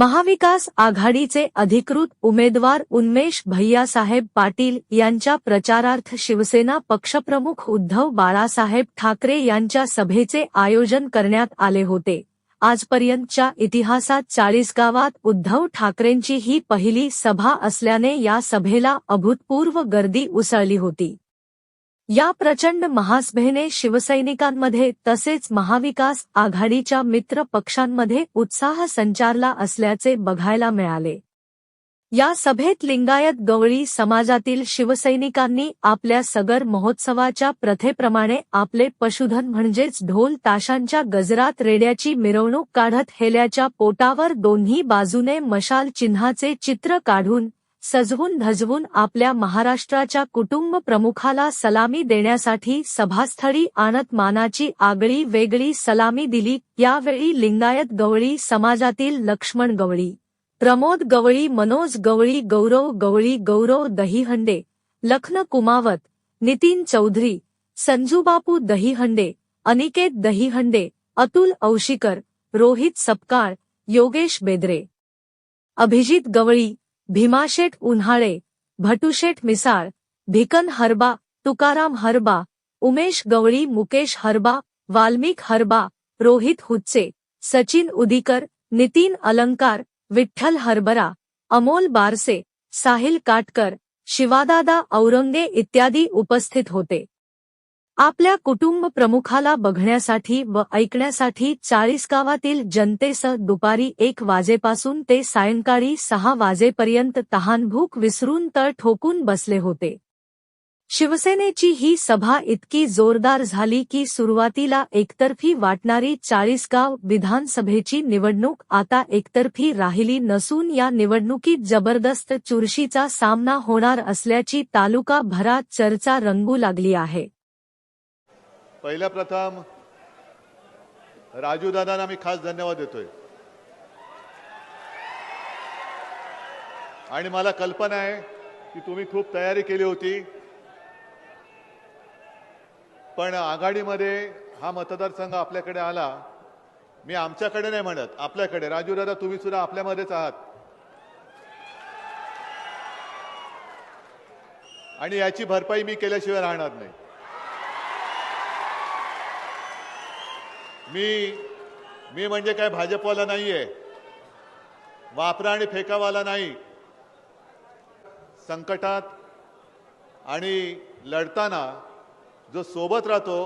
महाविकास आघाडीचे अधिकृत उमेदवार उन्मेष भैयासाहेब पाटील यांच्या प्रचारार्थ शिवसेना पक्षप्रमुख उद्धव बाळासाहेब ठाकरे यांच्या सभेचे आयोजन करण्यात आले होते. आजपर्यंतच्या इतिहासात चाळीस गावात उद्धव ठाकरेंची ही पहिली सभा असल्याने या सभेला अभूतपूर्व गर्दी उसळली होती. या प्रचंड महासभेने शिवसैनिकांमध्ये तसेच महाविकास आघाडीच्या मित्र पक्षांमध्ये उत्साह संचारला असल्याचे बघायला मिळाले. या सभेत लिंगायत गवळी समाजातील शिवसैनिकांनी आपल्या सगर महोत्सवाच्या प्रथेप्रमाणे आपले पशुधन म्हणजेच ढोल ताशांच्या गजरात रेड्याची मिरवणूक काढत हेल्याच्या पोटावर दोन्ही बाजूने मशाल चिन्हाचे चित्र काढून सजवून धजवून आपल्या महाराष्ट्राच्या कुटुंब प्रमुखाला सलामी देण्यासाठी सभास्थळी आणत मानाची आगळी वेगळी सलामी दिली. यावेळी लिंगायत गवळी समाजातील लक्ष्मण गवळी प्रमोद गवळी मनोज गवळी गौरव गवळी गौरव दहीहंडे लखन कुमावत नितीन चौधरी संजूबापू दहीहंडे अनिकेत दहीहंडे अतुल औशिकर रोहित सपकाळ योगेश बेदरे अभिजित गवळी भीमाशेठ उन्हाळे, भटुशेठ मिसाळ, भिकन हरबा, तुकाराम हरबा, उमेश गवळी, मुकेश हरबा, वाल्मिक हरबा, रोहित हुच्चे सचिन उदीकर, नितीन अलंकार, विठ्ठल हरबरा, अमोल बारसे, साहिल काटकर, शिवादादा औरंगे इत्यादी उपस्थित होते. आपल्या कुटुंब प्रमुखाला बघण्यासाठी व ऐकण्यासाठी चाळीस गावातील जनतेसह दुपारी एक वाजेपासून ते सायंकाळी सहा वाजेपर्यंत तहानभूक विसरून तळ ठोकून बसले होते. शिवसेनेची ही सभा इतकी जोरदार झाली की सुरुवातीला एकतर्फी वाटणारी चाळीसगाव विधानसभेची निवडणूक आता एकतर्फी राहिली नसून या निवडणुकीत जबरदस्त चुरशीचा सामना होणार असल्याची तालुका भरात चर्चा रंगू लागली आहे. पहिल्या प्रथम राजू दादांना मी खास धन्यवाद देतोय. आणि मला कल्पना आहे की तुम्ही खूप तयारी केली होती. पण आघाडीमध्ये हा मतदारसंघ आपल्याकडे आला. मी आमच्याकडे नाही म्हणत आपल्याकडे. राजू दादा तुम्ही सुद्धा आपल्यामध्येच आहात. आणि याची भरपाई मी केल्याशिवाय राहणार नाही. मी मी म्हणजे काय भाजपवाला नाहीये. वापरा आणि फेकावाला नाही. संकटात आणि लढताना जो सोबत राहतो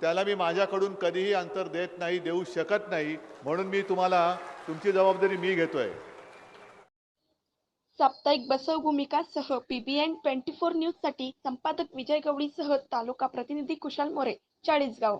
त्याला मी माझ्याकडून कधीही अंतर देत नाही देऊ शकत नाही म्हणून मी तुम्हाला तुमची जबाबदारी मी घेतोय. साप्ताहिक बसव भूमिकासह पीबीएन ट्वेंटी फोर न्यूजसाठी संपादक विजय गवळीसह तालुका प्रतिनिधी कुशाल मोरे चाळीसगाव.